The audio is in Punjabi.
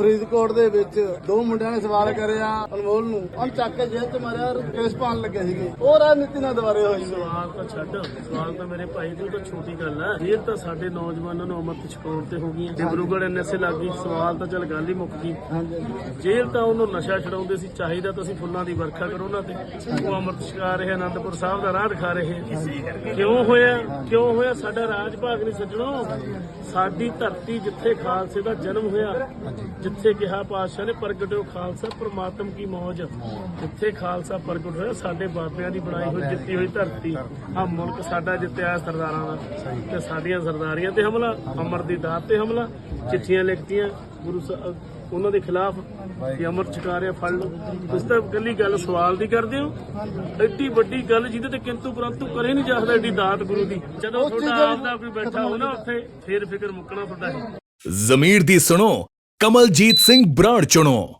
ਫਰੀਦਕੋਟ ਦੇ ਵਿੱਚ ਦੋ ਮੁੰਡਿਆਂ ਨੇ ਸਵਾਲ ਕਰਿਆ ਅਨਮੋਲ ਨੂੰ। ਉਹ ਚੱਕ ਕੇ ਜੇਲ੍ਹ ਚ ਮਾਰਿਆ ਕੇਸ ਪਾਣ ਲੱਗੇ ਸੀਗੇ। ਉਹ ਰਾਜਨੀਤੀ ਨਾਲ ਦੁਬਾਰੇ ਹੋਈ। ਸਵਾਲ ਤਾਂ ਛੱਡ। ਸਵਾਲ ਤਾਂ ਮੇਰੇ ਭਾਈ ਦੀ ਤਾਂ ਛੋਟੀ ਗੱਲ ਹੈ ਇਹ ਤਾਂ ਸਾਡੇ ਨੌਜਵਾਨਾਂ ਨੂੰ ਅਮਰਤ ਛਕਾਉਣ ਤੇ ਹੋ ਗਈ ਡਿਬਰੂਗੜ੍ਹ ਐਨਐਸਏ ਲੱਗ ਗਈ। ਸਵਾਲ ਤਾਂ ਚੱਲ ਗੱਲ ਹੀ ਮੁੱਕ ਗਈ। ਜੇਲ੍ਹ ਤਾਂ ਉਹਨੂੰ ਨਸ਼ਾ ਛਡਾਉਂਦੇ ਸੀ। ਚਾਹੀਦਾ ਤੁਸੀਂ ਫੁੱਲਾਂ ਦੀ ਵਰਖਾ ਕਰੋ ਉਹਨਾਂ ਤੇ। ਉਹ ਅਮਰਤ ਛਕਾ ਰਹੇ ਅਨੰਦਪੁਰ ਸਾਹਿਬ ਦਾ ਰਾਹ ਦਿਖਾ ਰਹੇ। ਕਿਉਂ ਹੋਇਆ? ਕਿਉਂ ਹੋਇਆ? ਸਾਡਾ ਰਾਜ ਭਾਗ ਨਹੀਂ ਸੱਜਣੋ। ਸਾਡੀ ਧਰਤੀ ਜਿੱਥੇ ਖਾਲਸੇ ਦਾ ਜਨਮ ਹੋਇਆ ਜਿੱਥੇ ਕਿਹਾ ਪਾਤਸ਼ਾਹ ਨੇ ਪ੍ਰਗਟਿਓ ਖਾਲਸਾ ਪ੍ਰਮਾਤਮ ਕੀ ਮੌਜ। ਜਿੱਥੇ ਖਾਲਸਾ ਪ੍ਰਗਟ ਹੋਇਆ ਸਾਡੇ ਬਾਬਿਆਂ ਦੀ ਬਣਾਈ ਹੋਈ ਜਿੱਤੀ ਹੋਈ ਧਰਤੀ। ਆ ਮੁਲਕ ਸਾਡਾ ਜਿੱਤਿਆ ਸਰਦਾਰਾਂ ਦਾ। ਤੇ ਸਾਡੀਆਂ ਸਰਦਾਰੀਆਂ ਤੇ ਹਮਲਾ ਅਮਰ ਦੀ ਦਾਤ ਤੇ ਹਮਲਾ ਚਿੱਠੀਆਂ ਲਿਖਤੀਆਂ ਗੁਰੂ ਸਾਹਿਬ ਉਹਨਾਂ ਦੇ ਖਿਲਾਫ ਕਿ ਅਮਰ ਛਕਾ ਰਿਹਾ ਫੜ ਲਓ। ਤੁਸੀਂ ਤਾਂ ਇਕੱਲੀ ਗੱਲ ਸਵਾਲ ਦੀ ਕਰਦੇ ਹੋ। ਐਡੀ ਵੱਡੀ ਗੱਲ ਜਿਹਦੇ ਤੇ ਕਿੰਤੂ ਪਰੰਤੂ ਕਰੇ ਨਹੀਂ ਜਾ ਸਕਦਾ ਐਡੀ ਦਾਤ ਗੁਰੂ ਦੀ। ਜਦੋਂ ਤੁਹਾਡਾ ਆਪਦਾ ਕੋਈ ਬੈਠਾ ਹੋ ਨਾ ਉੱਥੇ ਫੇਰ ਫਿਕਰ ਮੁੱਕਣਾ ਤੁਹਾਡਾ ਹੈ। ਜ਼ਮੀਰ ਦੀ ਸੁਣੋ ਕਮਲਜੀਤ ਸਿੰਘ ਬਰਾੜ ਚੁਣੋ।